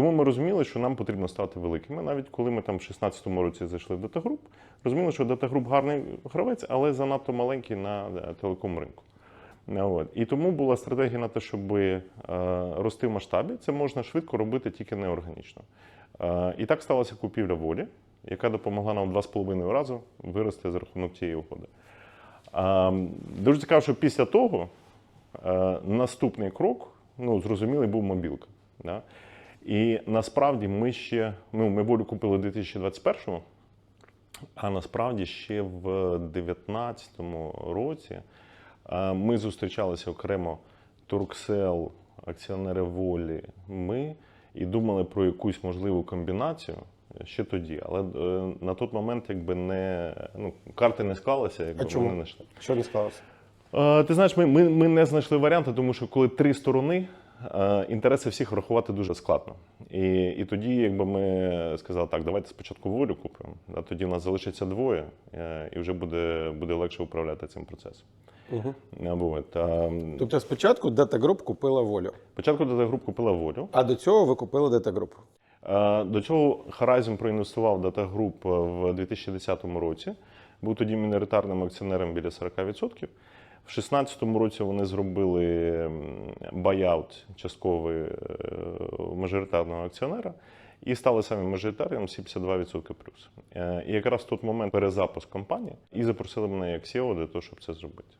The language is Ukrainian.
Тому ми розуміли, що нам потрібно стати великими. Навіть коли ми там в 16-му році зайшли в Group, розуміли, що Group гарний гравець, але занадто маленький на е, телеком ринку. От. І тому була стратегія на те, щоб е, рости в масштабі. Це можна швидко робити тільки неорганічно. Е, і так сталася купівля волі, яка допомогла нам в два з половиною рази вирости за рахунок цієї угоди. Дуже цікаво, що після того е, наступний крок, ну, зрозумілий, був мобілка. І насправді ми ще, ну, ми волю купили у 2021-му, а насправді ще в 2019 році е, ми зустрічалися окремо Турксел, акціонери волі, ми і думали про якусь можливу комбінацію ще тоді. Але е, на той момент якби не ну, карти не склалися, якби А чому? ми не знайшли. Що не склалося? Е, Ти знаєш, ми, ми, ми не знайшли варіанти, тому що коли три сторони, інтереси всіх врахувати дуже складно. І, і тоді, якби ми сказали, так, давайте спочатку волю купимо, а тоді в нас залишиться двоє, е, і вже буде, буде легше управляти цим процесом. Угу. Е, от, е, Тобто спочатку Data Group купила волю, Спочатку Data Group купила волю. а до цього ви купили Data Group. Е, До цього Horizon проінвестував Group в 2010 році. Був тоді міноритарним акціонером біля 40%. В 2016 році вони зробили байаут частковий е, мажоритарного акціонера і стали самі мажоритарієм 72% плюс. Е, І якраз тут момент перезапуск компанії і запросили мене як CEO для того, щоб це зробити.